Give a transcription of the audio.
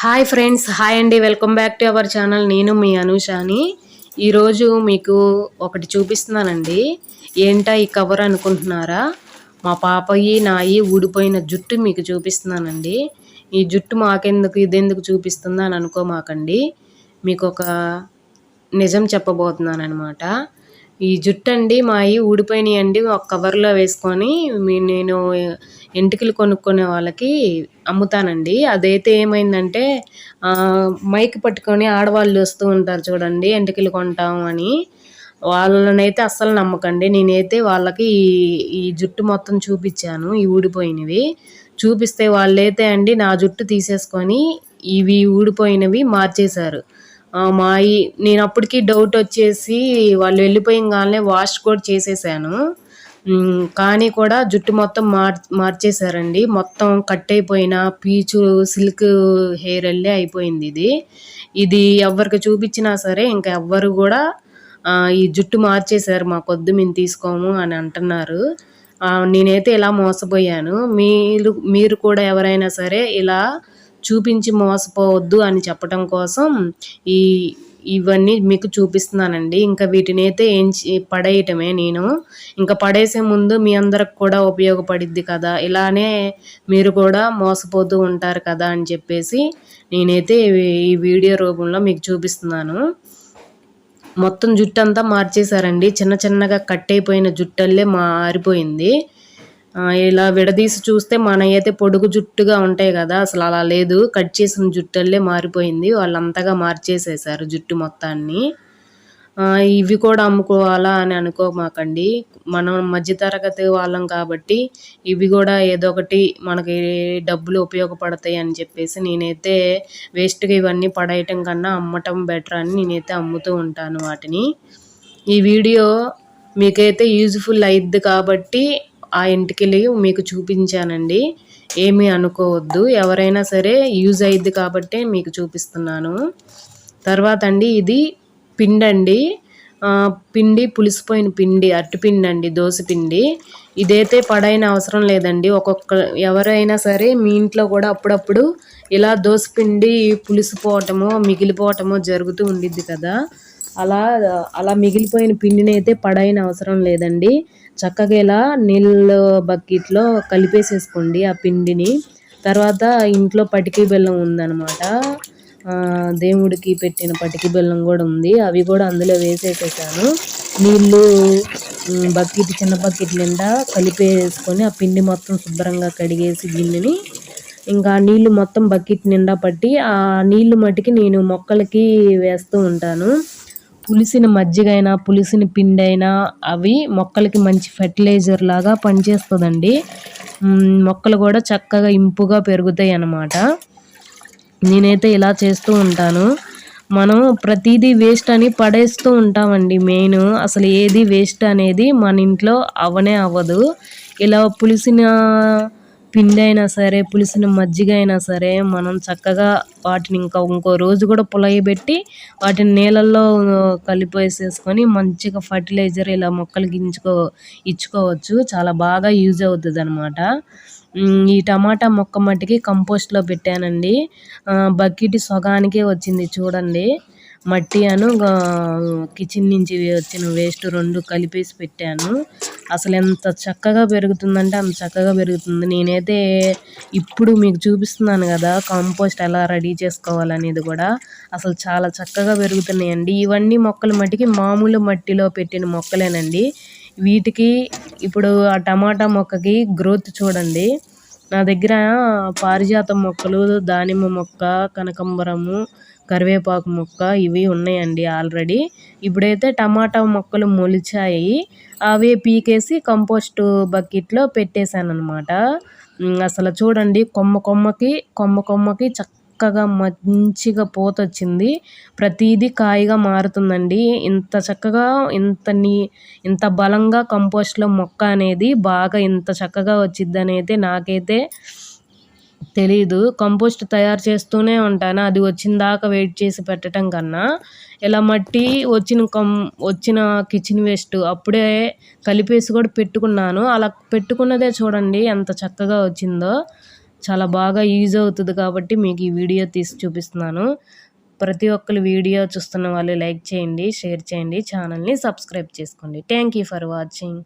Hi friends hi అండి. Welcome back to our channel నేను మీ అనుషాని. ఈరోజు మీకు ఒకటి చూపిస్తున్నానండి. ఏంటా ఈ కవర్ అనుకుంటున్నారా? మా పాపయి నాయి ఊడిపోయిన జుట్టు మీకు చూపిస్తున్నానండి. ఈ జుట్టు మాకెందుకు ఇదెందుకు చూపిస్తుందా అని అనుకోమాకండి. మీకు ఒక నిజం చెప్పబోతున్నాను అనమాట ఈ జుట్టు అండి మావి ఊడిపోయినాయి అండి ఒక కవర్లో వేసుకొని నేను ఎంటికలు కొనుక్కునే వాళ్ళకి అమ్ముతానండి. అదైతే ఏమైందంటే మైక్ పట్టుకొని ఆడవాళ్ళు వస్తూ ఉంటారు చూడండి ఎంటికలు కొంటాం అని. వాళ్ళనైతే అస్సలు నమ్మకండి. నేనైతే వాళ్ళకి ఈ ఈ జుట్టు మొత్తం చూపించాను ఈ ఊడిపోయినవి. చూపిస్తే వాళ్ళైతే అండి నా జుట్టు తీసేసుకొని ఇవి ఊడిపోయినవి మార్చేశారు. మా నేను అప్పటికి డౌట్ వచ్చేసి వాళ్ళు వెళ్ళిపోయిన వాష్ కూడా చేసేసాను. కానీ కూడా జుట్టు మొత్తం మార్ మార్చేశారండి. మొత్తం కట్ అయిపోయిన పీచు సిల్క్ హెయిర్ వెళ్ళే అయిపోయింది ఇది. ఇది ఎవరికి చూపించినా సరే ఇంకా ఎవ్వరు కూడా ఈ జుట్టు మార్చేశారు. మా కొద్దు మేము తీసుకోము అని అంటున్నారు. నేనైతే ఇలా మోసపోయాను. మీరు మీరు కూడా ఎవరైనా సరే ఇలా చూపించి మోసపోవద్దు అని చెప్పడం కోసం ఈ ఇవన్నీ మీకు చూపిస్తున్నానండి. ఇంకా వీటిని అయితే ఏం పడేయటమే నేను. ఇంకా పడేసే ముందు మీ అందరికి కూడా ఉపయోగపడిద్ది కదా. ఇలానే మీరు కూడా మోసపోతూ ఉంటారు కదా అని చెప్పేసి నేనైతే ఈ వీడియో రూపంలో మీకు చూపిస్తున్నాను. మొత్తం జుట్టు అంతా మార్చేశారండి. చిన్న చిన్నగా కట్ అయిపోయిన జుట్టల్లే మారిపోయింది. ఇలా విడదీసి చూస్తే మన అయితే పొడుగు జుట్టుగా ఉంటాయి కదా అసలు అలా లేదు. కట్ చేసిన జుట్టల్లే మారిపోయింది. వాళ్ళంతగా మార్చేసేసారు జుట్టు మొత్తాన్ని. ఇవి కూడా అమ్ముకోవాలా అని అనుకోమాకండి. మనం మధ్యతరగతి వాళ్ళం కాబట్టి ఇవి కూడా ఏదో ఒకటి మనకి డబ్బులు ఉపయోగపడతాయి అని చెప్పేసి నేనైతే వేస్ట్గా ఇవన్నీ పడేయటం కన్నా అమ్మటం బెటర్ అని నేనైతే అమ్ముతూ ఉంటాను వాటిని. ఈ వీడియో మీకైతే యూజ్ఫుల్ అయింది కాబట్టి ఆ ఇంటికి మీకు చూపించానండి. ఏమీ అనుకోవద్దు. ఎవరైనా సరే యూజ్ అయ్యిద్ది కాబట్టే మీకు చూపిస్తున్నాను. తర్వాత అండి ఇది పిండి అండి. పిండి పులిసిపోయిన పిండి అట్టుపిండి అండి పిండి. ఇదైతే పడైన అవసరం లేదండి. ఒక్కొక్క ఎవరైనా సరే మీ ఇంట్లో కూడా అప్పుడప్పుడు ఇలా పిండి పులిసిపోవటమో మిగిలిపోవటమో జరుగుతూ ఉండిద్ది కదా. అలా అలా మిగిలిపోయిన పిండిని అయితే పడైన అవసరం లేదండి. చక్కగా ఇలా నీళ్ళ బకెట్లో కలిపేసేసుకోండి ఆ పిండిని. తర్వాత ఇంట్లో పటికి బెల్లం ఉందన్నమాట. దేవుడికి పెట్టిన పటికి బెల్లం కూడా ఉంది. అవి కూడా అందులో వేసేసేసాను. నీళ్ళు బకెట్ చిన్న బకెట్ నిండా కలిపేసుకొని ఆ పిండి మొత్తం శుభ్రంగా కడిగేసి గిన్నెని ఇంకా నీళ్ళు మొత్తం బకెట్ నిండా పట్టి ఆ నీళ్ళు మట్టికి నేను మొక్కలకి వేస్తూ ఉంటాను. పులిసిన మజ్జిగ అయినా పులిసిన పిండి అయినా అవి మొక్కలకి మంచి ఫెర్టిలైజర్ లాగా పనిచేస్తుందండి. మొక్కలు కూడా చక్కగా ఇంపుగా పెరుగుతాయి అన్నమాట. నేనైతే ఇలా చేస్తూ ఉంటాను. మనం ప్రతిదీ వేస్ట్ అని పడేస్తూ ఉంటామండి మెయిన్. అసలు ఏది వేస్ట్ అనేది మన ఇంట్లో అవనే అవ్వదు. ఇలా పులిసిన పిండి అయినా సరే పులిసిన మజ్జిగ అయినా సరే మనం చక్కగా వాటిని ఇంకా ఇంకో రోజు కూడా పులయబెట్టి వాటిని నీళ్ళల్లో కలిపేసేసుకొని మంచిగా ఫర్టిలైజర్ ఇలా మొక్కలు గించుకో ఇచ్చుకోవచ్చు. చాలా బాగా యూజ్ అవుతుంది అనమాట ఈ టమాటా మొక్క మట్టికి కంపోస్ట్లో పెట్టానండి. బకెట్ సగానికే వచ్చింది చూడండి. మట్టి అను కిచెన్ నుంచి వచ్చిన వేస్ట్ రెండు కలిపేసి పెట్టాను. అసలు ఎంత చక్కగా పెరుగుతుందంటే అంత చక్కగా పెరుగుతుంది. నేనైతే ఇప్పుడు మీకు చూపిస్తున్నాను కదా కంపోస్ట్ ఎలా రెడీ చేసుకోవాలనేది కూడా. అసలు చాలా చక్కగా పెరుగుతున్నాయండి. ఇవన్నీ మొక్కలు మట్టికి మామూలు మట్టిలో పెట్టిన మొక్కలేనండి. వీటికి ఇప్పుడు ఆ టమాటా మొక్కకి గ్రోత్ చూడండి. నా దగ్గర పారిజాతం మొక్కలు దానిమ్మ మొక్క కనకంబరము కరివేపాకు మొక్క ఇవి ఉన్నాయండి ఆల్రెడీ. ఇప్పుడైతే టమాటా మొక్కలు మొలిచాయి. అవే పీకేసి కంపోస్ట్ బకెట్లో పెట్టేశాను అనమాట అసలు చూడండి కొమ్మ కొమ్మకి కొమ్మ కొమ్మకి చక్క చక్కగా మంచిగా పూత వచ్చింది ప్రతిదీ కాయగా మారుతుందండి. ఇంత చక్కగా ఇంత నీ ఇంత బలంగా కంపోస్ట్లో మొక్క అనేది బాగా ఇంత చక్కగా వచ్చింది అనేది నాకైతే తెలీదు. కంపోస్ట్ తయారు చేస్తూనే ఉంటాను. అది వచ్చిన దాకా వెయిట్ చేసి పెట్టడం కన్నా. ఇలా మట్టి వచ్చిన కం వచ్చిన కిచెన్ వేస్ట్ అప్పుడే కలిపేసి కూడా పెట్టుకున్నాను. అలా పెట్టుకున్నదే చూడండి ఎంత చక్కగా వచ్చిందో. చాలా బాగా యూజ్ అవుతుంది కాబట్టి మీకు ఈ వీడియో తీసి చూపిస్తున్నాను. ప్రతి ఒక్కరు వీడియో చూస్తున్న వాళ్ళు లైక్ చేయండి షేర్ చేయండి ఛానల్ని సబ్స్క్రైబ్ చేసుకోండి. Thank you for watching